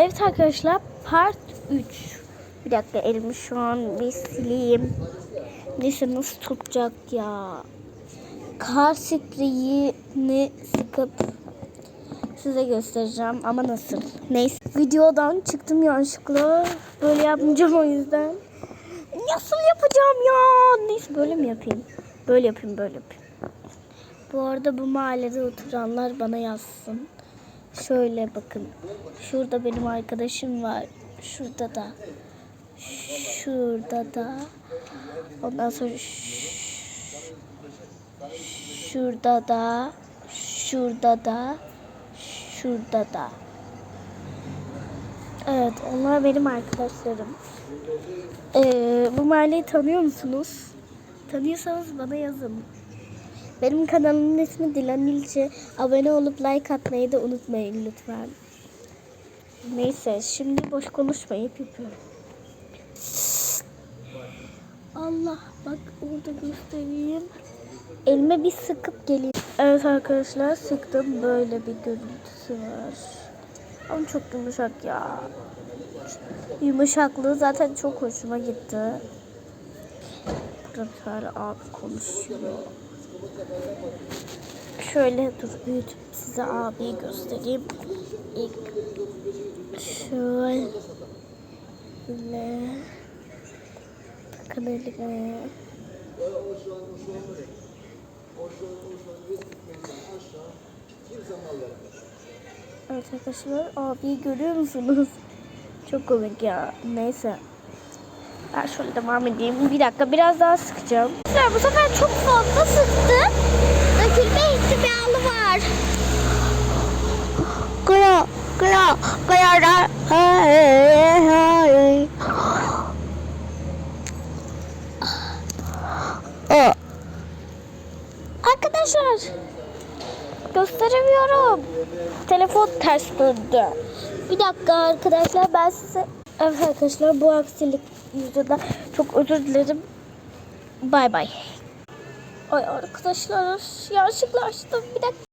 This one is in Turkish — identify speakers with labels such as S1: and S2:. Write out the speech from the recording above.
S1: Evet arkadaşlar part 3. Bir dakika elimi şu an bir sileyim. Neyse nasıl tutacak ya. Kar spreyini sıkıp size göstereceğim ama nasıl. Neyse videodan çıktım yanlışlıkla. Böyle yapmayacağım o yüzden. Nasıl yapacağım ya? Neyse böyle mi yapayım? Böyle yapayım böyle yapayım. Bu arada bu mahallede oturanlar bana yazsın. Şöyle bakın. Şurada benim arkadaşım var. Şurada da. Şurada da. Ondan sonra şurada da. Şurada da. Şurada da. Evet onlar benim arkadaşlarım. Ee, bu mahalleyi tanıyor musunuz? Tanıyorsanız bana yazın. Benim kanalımın ismi Dilan İlçe. Abone olup like atmayı da unutmayın lütfen. Neyse şimdi boş konuşmayıp yapıyorum. Allah bak orada göstereyim. Elime bir sıkıp geleyim. Evet arkadaşlar sıktım böyle bir görüntüsü var. Ama çok yumuşak ya. Yumuşaklığı zaten çok hoşuma gitti. Burada abi konuşuyor. Şöyle dur büyütüp size abiyi göstereyim. İlk şöyle bakın elime. Evet arkadaşlar abiyi görüyor musunuz? Çok komik ya. Neyse. Ben şöyle devam edeyim. Bir dakika biraz daha sıkacağım. Bu sefer çok fazla sıktı. Dökülme ihtimali var. Kıra, kıra, kıra. Arkadaşlar gösteremiyorum. Telefon ters döndü. Bir dakika arkadaşlar ben size... Evet arkadaşlar bu aksilik yüzünden çok özür dilerim. Bay bay. Ay arkadaşlar yanlışlıkla açtım. Bir dakika.